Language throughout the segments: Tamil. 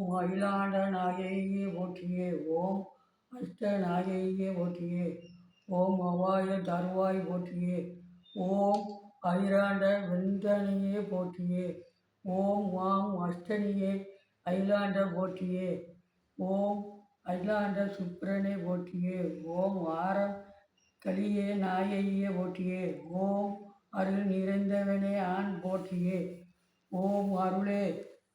ஓம் அகிலாண்ட நாயகியே போற்றியே ஓம் அஷ்ட நாயகியே போற்றியே ஓம் அவாய தருவாய் போற்றியே ஓம் அகிலாண்ட வெந்தனையே போற்றியே ஓம் வாம் அஷ்டனியே அகிலாண்ட போற்றியே ஓம் அகிலாண்ட சுப்ரனே போற்றியே ஓம் ஆரம் கலியே நாயையே போற்றியே ஓம் அருள் நிறைந்தவனே ஆண் போற்றியே ஓம் அருளே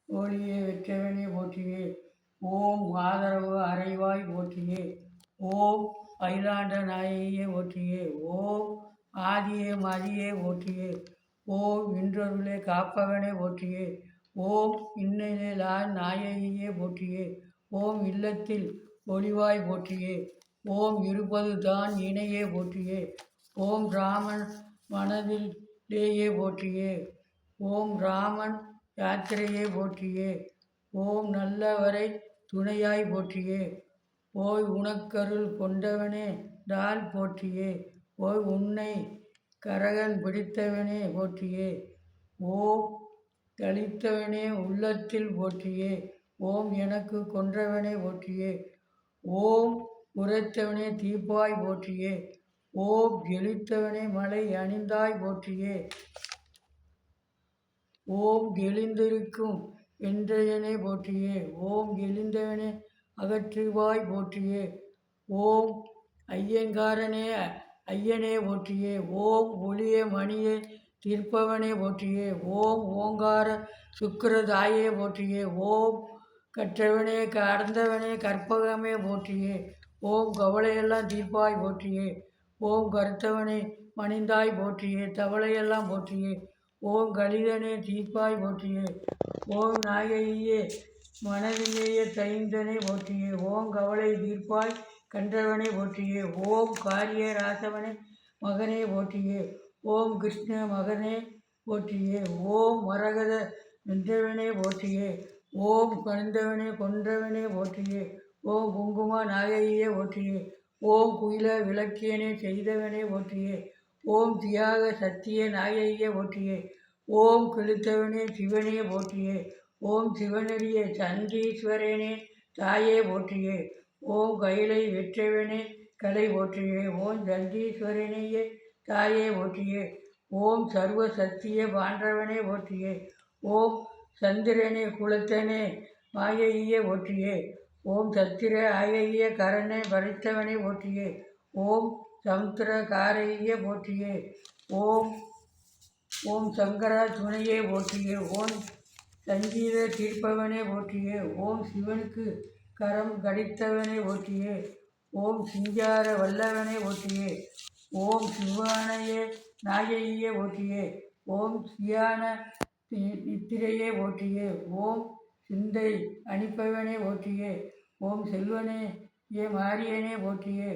ஒளியே வெற்றவனே போற்றியே. ஓம் ஆதரவு அறைவாய் போற்றியே. ஓம் அகிலாண்ட நாயகியே போற்றியே. ஓம் ஆதியே மதியே போற்றியே. ஓம் இன்றொருளே காப்பவனே போற்றியே. ஓம் இன்னிலே நாயகியே போற்றியே. ஓம் இல்லத்தில் ஒளிவாய் போற்றியே. ஓம் இருப்பது தான் இணையே போற்றியே. ஓம் ராமன் மனதிலேயே போற்றியே. ஓம் ராமன் யாத்திரையே போற்றியே. ஓம் நல்லவரை துணையாய் போற்றியே. ஓய் உனக்கருள் கொண்டவனே டால் போற்றியே. ஓய் உன்னை கரகன் பிடித்தவனே போற்றியே. ஓம் கழித்தவனே உள்ளத்தில் போற்றியே. ஓம் எனக்கு கொன்றவனே போற்றியே. ஓம் உரைத்தவனே தீப்பாய் போற்றியே. ஓம் எழுத்தவனே மலை அணிந்தாய் போற்றியே. ஓம் எழுந்திருக்கும் என்றையனே போற்றியே ஓம் எழுந்தவனே அகற்றுவாய் போற்றியே ஓம் ஐயங்காரனே ஐயனே போற்றியே ஓம் ஒளியே மணியே தீர்ப்பவனே போற்றியே ஓம் ஓங்கார சுக்கரதாயே போற்றியே ஓம் கற்றவனே கடந்தவனே கற்பகமே போற்றியே ஓம் கவலையெல்லாம் தீர்ப்பாய் போற்றியே ஓம் கருத்தவனே மணிந்தாய் போற்றியே தவளையெல்லாம் போற்றியே ஓம் கலிதனே தீப்பாய் போற்றியே. ஓம் நாயகியே மனதிலேயே தைந்தனை போற்றியே. ஓம் கவலை தீர்ப்பாய் கண்டவனை போற்றியே. ஓம் காரிய ராசவனே மகனே போற்றியே. ஓம் கிருஷ்ண மகனே போற்றியே. ஓம் மரகத நின்றவனே போற்றியே. ஓம் கணிந்தவனே கொன்றவனே போற்றியே. ஓம் குங்கும நாயகியே போற்றியே. ஓம் குயில விளக்கியனே செய்தவனே போற்றியே. ஓம் தியாக சத்திய நாயகியே போற்றியே. ஓம் கிழித்தவனே சிவனே போற்றியே. ஓம் சிவனடியே சண்டீஸ்வரனே தாயே போற்றியே. ஓம் கைலை வெற்றவனே கலை போற்றியே. ஓம் சண்டீஸ்வரனையே தாயே போற்றியே. ஓம் சர்வ சத்திய பாண்டவனே போற்றியே. ஓம் சந்திரனே குலத்தனே மாயையே போற்றியே. ஓம் சத்திர ஆயைய கரனை படைத்தவனே போற்றியே. ஓம் சமுத்திரகாரையே போற்றியே. ஓம் ஓம் சங்கரா துணையே போற்றியே ஓம் சங்கீத தீர்ப்பவனே போற்றியே ஓம் சிவனுக்கு கரம் கடித்தவனே போற்றியே ஓம் சிங்கார வல்லவனே போற்றியே ஓம் சிவானையே நாயகியே போற்றியே ஓம் சியான நித்திரையே போற்றியே ஓம் சிந்தை அணிப்பவனே போற்றியே ஓம் செல்வனே ஏ மாரியனே போற்றியே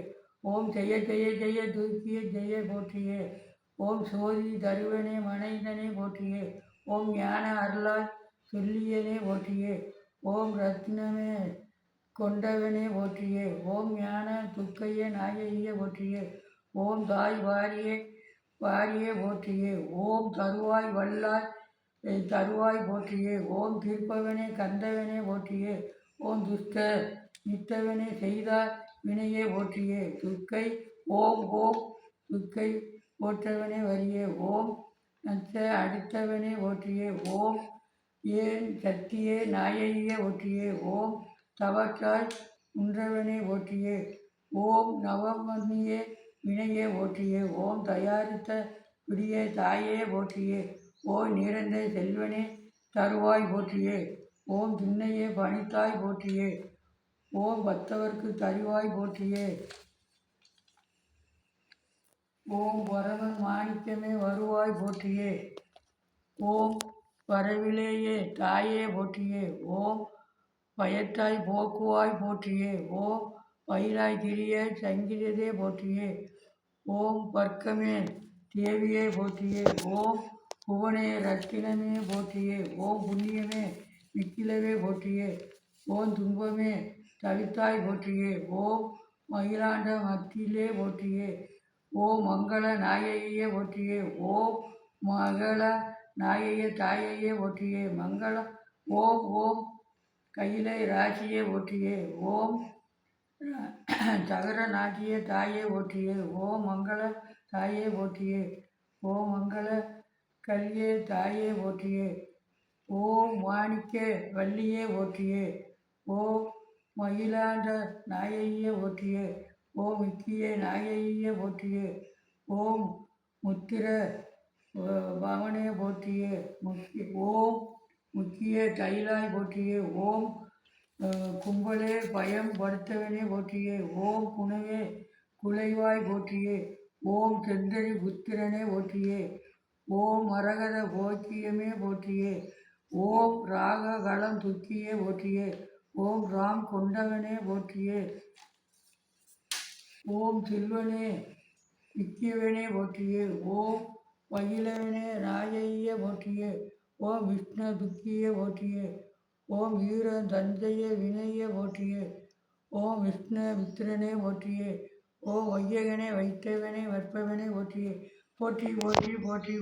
ஓம் ஜெய ஜெய ஜெய தூக்கிய ஜெய போற்றியே ஓம் சோதி தருவனே மனைதனே போற்றியே. ஓம் ஞான அருளாய் சொல்லியனே போற்றியே. ஓம் ரத்னமே கொண்டவனே போற்றியே. ஓம் ஞான துக்கைய நாயகிய போற்றியே. ஓம் தாய் வாரியே வாரியே போற்றியே. ஓம் தருவாய் வல்லாய் தருவாய் போற்றியே. ஓம் தீர்ப்பவனே கந்தவனே போற்றியே. ஓம் துஷ்ட நித்தவனே செய்தார் வினையே போற்றியே. துர்க்கை ஓம் ஓம் துர்க்கை போற்றவனே வரியே ஓம். நச்ச அடுத்தவனே போற்றியே ஓம். ஏன் சக்தியே நாயகியே போற்றியே ஓம். தவற்றாய் உன்றவனே போற்றியே ஓம். நவமணியே வினையே போற்றியே ஓம். தயாரித்த பிடியே தாயே போற்றியே ஓம் நிறந்த செல்வனே தருவாய் போற்றியே ஓம். திண்ணையே பணித்தாய் போற்றியே ஓம். பக்தவர்க்கு தருவாய் போற்றியே ஓம் வரவன் மாணிக்கமே வருவாய் போற்றியே ஓம் வரவிலேயே தாயே போற்றியே ஓம் பயத்தாய் போக்குவாய் போற்றியே ஓம் பயிலாய் திரிய சங்கிதே போற்றியே ஓம் பர்க்கமே தேவியே போற்றியே ஓம் புவனே ரத்தினமே போற்றியே ஓம் புண்ணியமே மிக்கிலவே போற்றியே ஓம் துன்பமே தவித்தாய் போற்றியே ஓம் மயிலாண்ட மத்தியிலே போற்றியே ஓ மங்கள நாயகியே போற்றியே ஓ மகள நாயகிய தாயையே போற்றியே மங்களம் ஓம் ஓம் கையிலை ராசியே போற்றியே ஓம் தகர நாட்டிய தாயே போற்றியே ஓ மங்கள தாயே போற்றியே ஓ மங்கள கல்யே தாயே போற்றியே ஓம் மாணிக்க வள்ளியே போற்றியே ஓ மயிலாண்ட நாயையே போற்றியே ஓம் முக்கிய நாயையே போற்றியே. ஓம் முத்திர அஹ், பவனே போற்றியே. முக்கிய ஓம் முக்கிய தைலாய் போற்றியே. ஓம் கும்பலே பயம் படுத்தவனே போற்றியே. ஓம் குணவே குலைவாய் போற்றியே. ஓம் செந்தரி புத்திரனே போற்றியே. ஓம் மரகத போக்கியமே போற்றியே. ஓம் ராக களம் துக்கியே போற்றியே. ஓம் ராம் கொண்டவனே போற்றியே. ஓம் செல்வனே நிக்கியவனே போற்றியே. ஓம் மகிழவனே ராஜைய போற்றியே. ஓம் விஷ்ணு துக்கிய போற்றியே. ஓம் வீர தந்தைய வினைய போற்றியே. ஓம் விஷ்ணு மித்திரனே போற்றியே. ஓம் வையகனே வைத்தவனே வற்பவனே போற்றியே. போற்றி போற்றி போற்றி போற்றி.